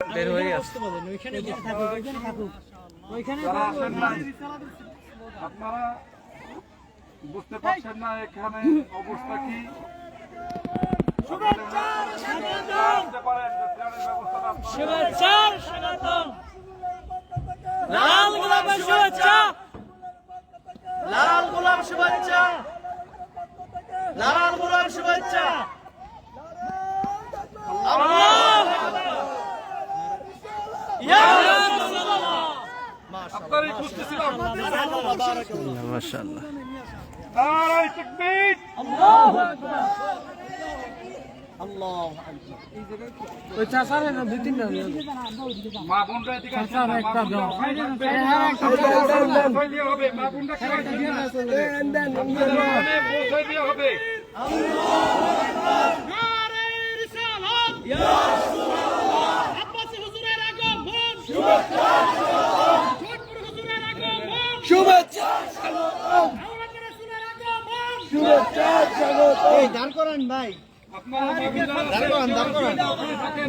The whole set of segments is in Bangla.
বের হয়ে আপনারা বুঝতে পারছেন না এখানে অবস্থা কি? লাল গোলাপের শুভেচ্ছা! লাল গোলাপ শুভেচ্ছা! লাল গোলাপ শুভেচ্ছা! মাশাআল্লাহ। নারায় তাকবীর না, মা বোনরা হবে, মা বোনরা শুভেচ্ছা আপনারা মা বোনরা ওখানে থাকেন,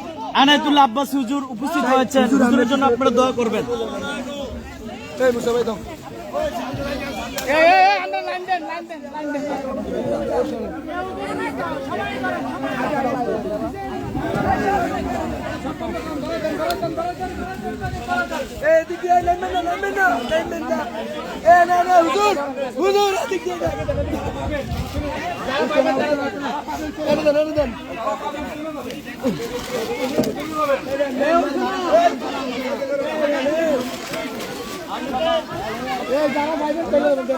আনায়তুল্লাহ আব্বাস হুজুর উপস্থিত হয়েছেন। হুজুরের জন্য আপনারা দোয়া করবেন। এই Edik ya lemmenna lemmenna lemmenna. Ene ene huzur huzur edik ya. Nereden nereden? Ne oldu? Ya cara bayrak böyle oldu.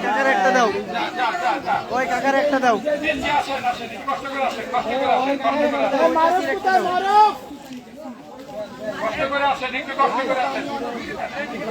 কাকার একটা দাও। ওই কাকার একটা দাও। কষ্ট করে আসেন, কষ্ট করে আসেন, কষ্ট করে আসেন। কষ্ট করে আসেন, একটু কষ্ট করে আসেন।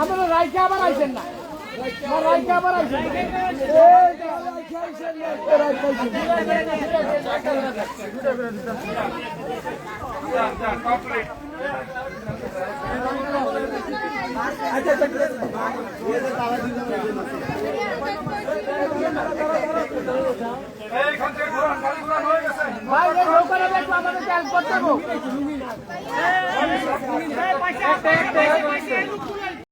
আপনারা রাইকে আবার আইছেন না। রাইকে আবার আইছেন যান, যান, complete। এইখান থেকে